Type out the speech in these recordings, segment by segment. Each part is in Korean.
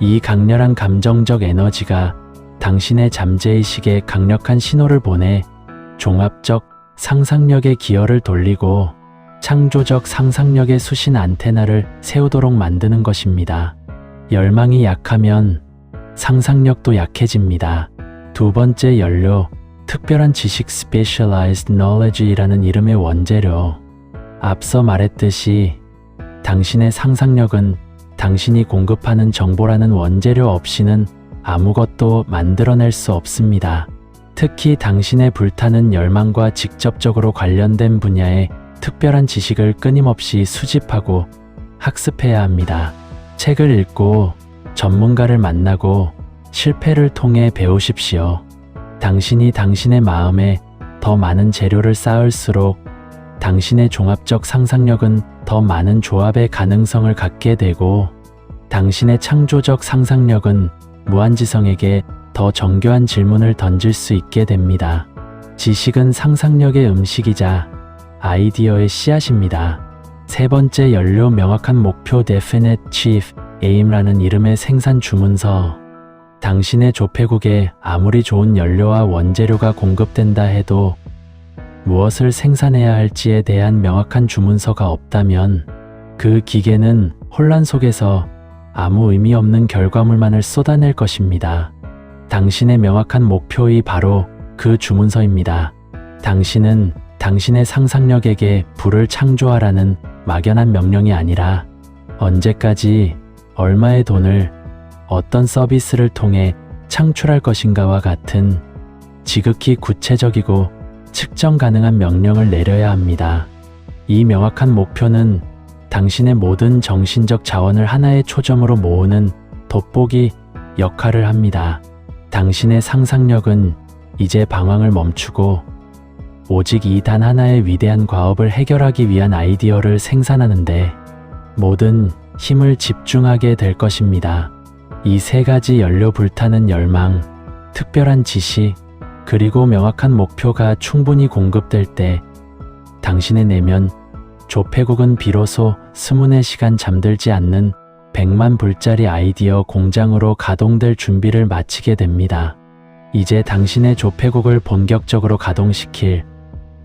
이 강렬한 감정적 에너지가 당신의 잠재의식에 강력한 신호를 보내 종합적 상상력의 기여를 돌리고 창조적 상상력의 수신 안테나를 세우도록 만드는 것입니다. 열망이 약하면 상상력도 약해집니다. 두 번째 연료, 특별한 지식 Specialized Knowledge이라는 이름의 원재료. 앞서 말했듯이 당신의 상상력은 당신이 공급하는 정보라는 원재료 없이는 아무것도 만들어낼 수 없습니다. 특히 당신의 불타는 열망과 직접적으로 관련된 분야의 특별한 지식을 끊임없이 수집하고 학습해야 합니다. 책을 읽고 전문가를 만나고 실패를 통해 배우십시오. 당신이 당신의 마음에 더 많은 재료를 쌓을수록 당신의 종합적 상상력은 더 많은 조합의 가능성을 갖게 되고 당신의 창조적 상상력은 무한지성에게 더 정교한 질문을 던질 수 있게 됩니다. 지식은 상상력의 음식이자 아이디어의 씨앗입니다. 세 번째 연료 명확한 목표 Definite Chief Aim라는 이름의 생산 주문서. 당신의 조폐국에 아무리 좋은 연료와 원재료가 공급된다 해도 무엇을 생산해야 할지에 대한 명확한 주문서가 없다면 그 기계는 혼란 속에서 아무 의미 없는 결과물만을 쏟아낼 것입니다. 당신의 명확한 목표이 바로 그 주문서입니다. 당신은 당신의 상상력에게 불을 창조하라는 막연한 명령이 아니라 언제까지 얼마의 돈을 어떤 서비스를 통해 창출할 것인가와 같은 지극히 구체적이고 측정 가능한 명령을 내려야 합니다. 이 명확한 목표는 당신의 모든 정신적 자원을 하나의 초점으로 모으는 돋보기 역할을 합니다. 당신의 상상력은 이제 방황을 멈추고 오직 이 단 하나의 위대한 과업을 해결하기 위한 아이디어를 생산하는데 모든 힘을 집중하게 될 것입니다. 이 세 가지 연료 불타는 열망, 특별한 지식, 그리고 명확한 목표가 충분히 공급될 때 당신의 내면 조폐국은 비로소 스문의 시간 잠들지 않는 100만 불짜리 아이디어 공장으로 가동될 준비를 마치게 됩니다. 이제 당신의 조폐국을 본격적으로 가동시킬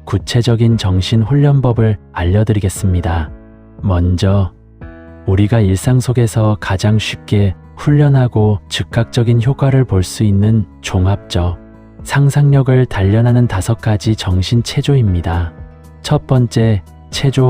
구체적인 정신 훈련법을 알려드리겠습니다. 먼저 우리가 일상 속에서 가장 쉽게 훈련하고 즉각적인 효과를 볼 수 있는 종합적 상상력을 단련하는 다섯 가지 정신 체조입니다. 첫 번째 체조